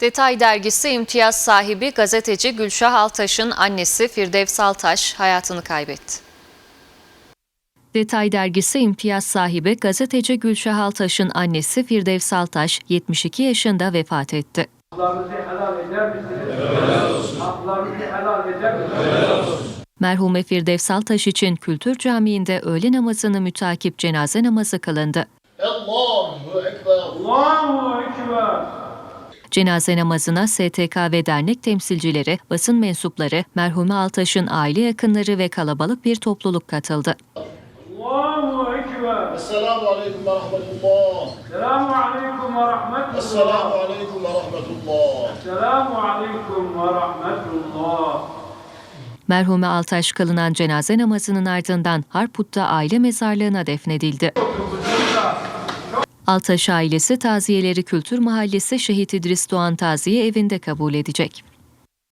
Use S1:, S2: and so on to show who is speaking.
S1: Detay dergisi imtiyaz sahibi gazeteci Gülşah Altaş'ın annesi Firdevs Altaş hayatını kaybetti. Detay dergisi imtiyaz sahibi gazeteci Gülşah Altaş'ın annesi Firdevs Altaş 72 yaşında vefat etti.
S2: Haklarınızı helal eder misiniz? Helal olsun. Haklarınızı helal eder misiniz?
S1: Merhume Firdevs Altaş için Kültür Camii'nde öğle namazını mütakip cenaze namazı kılındı.
S3: Allahu Ekber.
S2: Allahu Ekber.
S1: Cenaze namazına STK ve dernek temsilcileri, basın mensupları, merhume Altaş'ın aile yakınları ve kalabalık bir topluluk katıldı.
S2: Allahu Ekber.
S3: Esselamu Aleyküm ve Rahmetullah.
S2: Selamu Aleyküm ve Rahmetullah.
S3: Esselamu Aleyküm ve Rahmetullah.
S2: Selamu Aleyküm ve Rahmetullah.
S1: Merhume Altaş kılınan cenaze namazının ardından Harput'ta aile mezarlığına defnedildi. Altaş ailesi taziyeleri Kültür Mahallesi Şehit İdris Doğan Taziye evinde kabul edecek.